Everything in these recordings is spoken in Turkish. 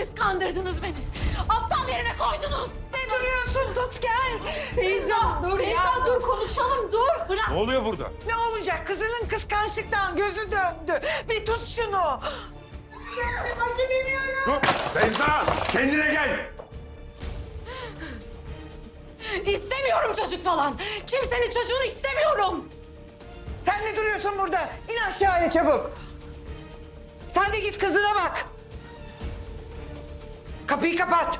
Hepiniz kandırdınız beni. Aptal yerine koydunuz. Ne duruyorsun tut gel. Beyza, dur Beyza ya. dur konuşalım dur. Bırak. Ne oluyor burada? Ne olacak kızının kıskançlıktan gözü döndü. Bir tut şunu. Başı dönüyorum. Dur! Beyza! Kendine gel! İstemiyorum çocuk falan. Kimsenin çocuğunu istemiyorum. Sen ne duruyorsun burada? İn aşağıya çabuk. Sen de git kızına bak. Kapıyı kapat.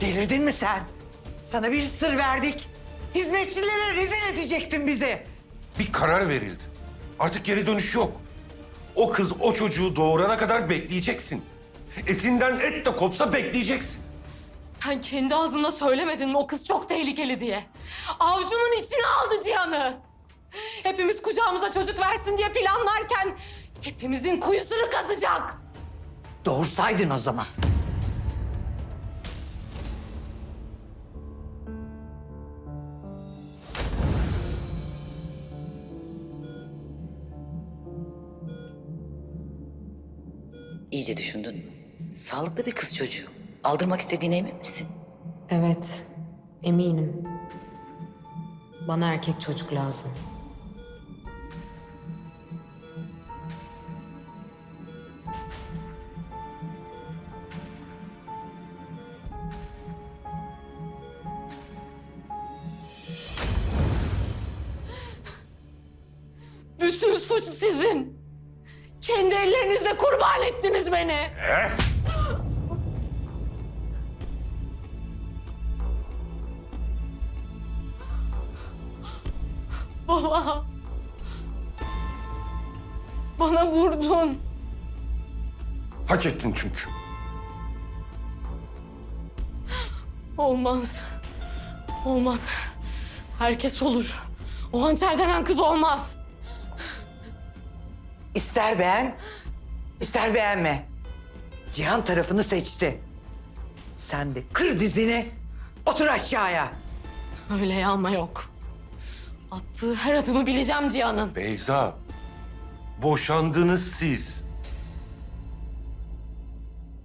Delirdin mi sen? Sana bir sır verdik. Hizmetçilere rezil edecektin bizi. Bir karar verildi. Artık geri dönüş yok. O kız o çocuğu doğurana kadar bekleyeceksin. Etinden et de kopsa bekleyeceksin. Sen kendi ağzınla söylemedin mi o kız çok tehlikeli diye? Avcunun içine aldı Cihan'ı. Hepimiz kucağımıza çocuk versin diye planlarken hepimizin kuyusunu kazacak. Doğursaydın o zaman. İyice düşündün mü? Sağlıklı bir kız çocuğu. Aldırmak istediğine emin misin? Evet, eminim. Bana erkek çocuk lazım. Bütün suç sizin. Kendi ellerinizle kurban ettiniz beni. Eh? Baba. Bana vurdun. Hak ettin çünkü. Olmaz. Olmaz. Herkes olur. O hançer denen kız olmaz. İster beğen, ister beğenme. Cihan tarafını seçti. Sen de kır dizini, otur aşağıya. Öyle yağma yok. Attığı her adımı bileceğim Cihan'ın. Beyza, boşandınız siz.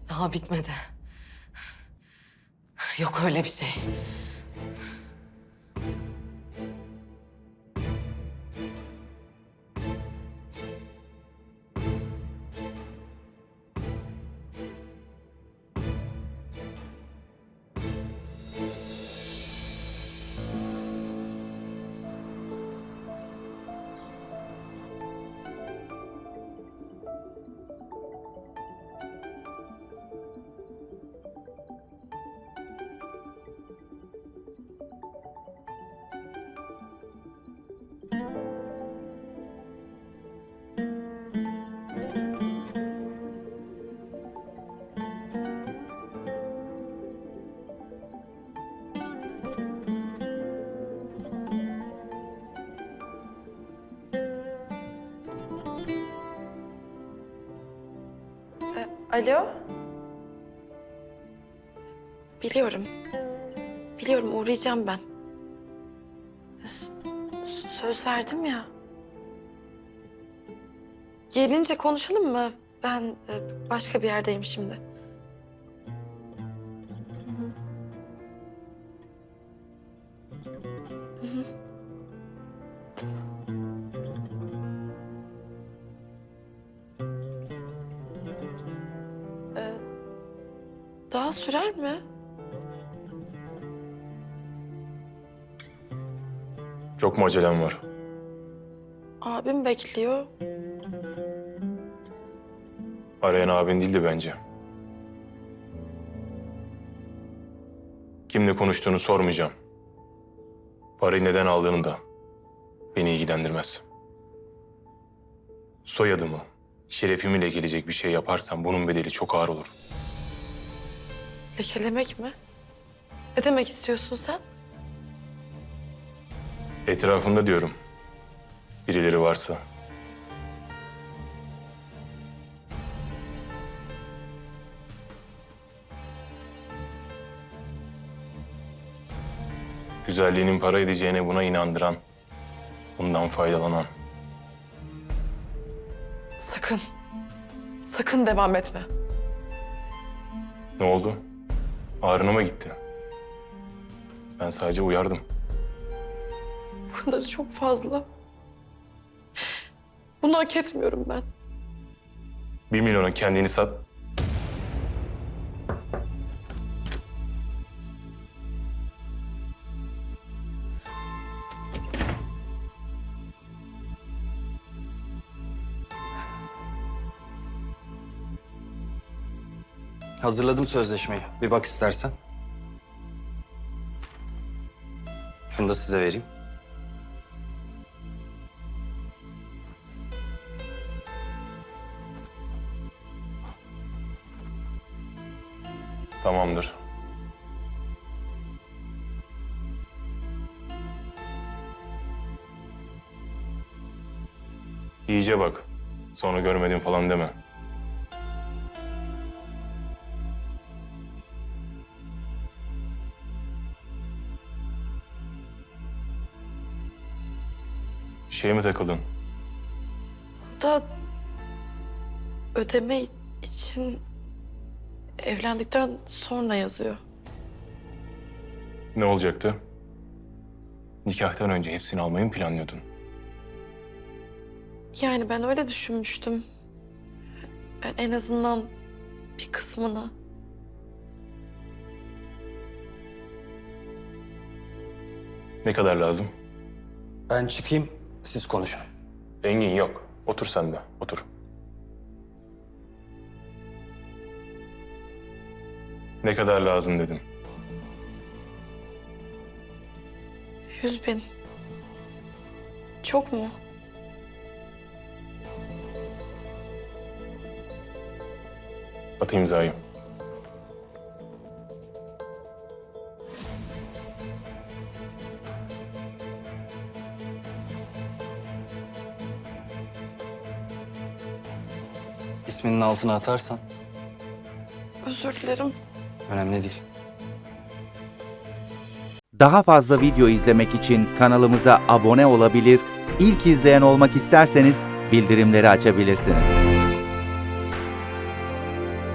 Daha bitmedi. Yok öyle bir şey. Alo? Biliyorum. Biliyorum uğrayacağım ben. S- söz verdim ya. Gelince konuşalım mı? Ben e, başka bir yerdeyim şimdi. Daha sürer mi? Çok mu acelem var? Abim bekliyor. Arayan abin değildi bence. Kimle konuştuğunu sormayacağım. Parayı neden aldığını da beni ilgilendirmez. Soyadımı, şerefimle gelecek bir şey yaparsam bunun bedeli çok ağır olur. Lekelemek mi? Ne demek istiyorsun sen? Etrafında diyorum. Birileri varsa. Güzelliğinin para edeceğine buna inandıran, bundan faydalanan. Sakın. Sakın devam etme. Ne oldu? Ağrına mı gitti? Ben sadece uyardım. Bu kadarı çok fazla. Bunu hak etmiyorum ben. Bir milyona kendini sat. Hazırladım sözleşmeyi. Bir bak istersen. Şunu da size vereyim. Tamamdır. İyice bak. Sonra görmedim falan deme. Şeye mi takıldın? Da ödeme için evlendikten sonra yazıyor. Ne olacaktı? Nikahtan önce hepsini almayı mı planlıyordun? Yani ben öyle düşünmüştüm. Ben en azından bir kısmını. Ne kadar lazım? Ben çıkayım, siz konuşun. Engin yok. Otur sen de. Otur. Ne kadar lazım dedim. Yüz bin. Çok mu? At imzayı. İsminin altına atarsan Özür dilerim. önemli değil. Daha fazla video izlemek için kanalımıza abone olabilir, ilk izleyen olmak isterseniz bildirimleri açabilirsiniz.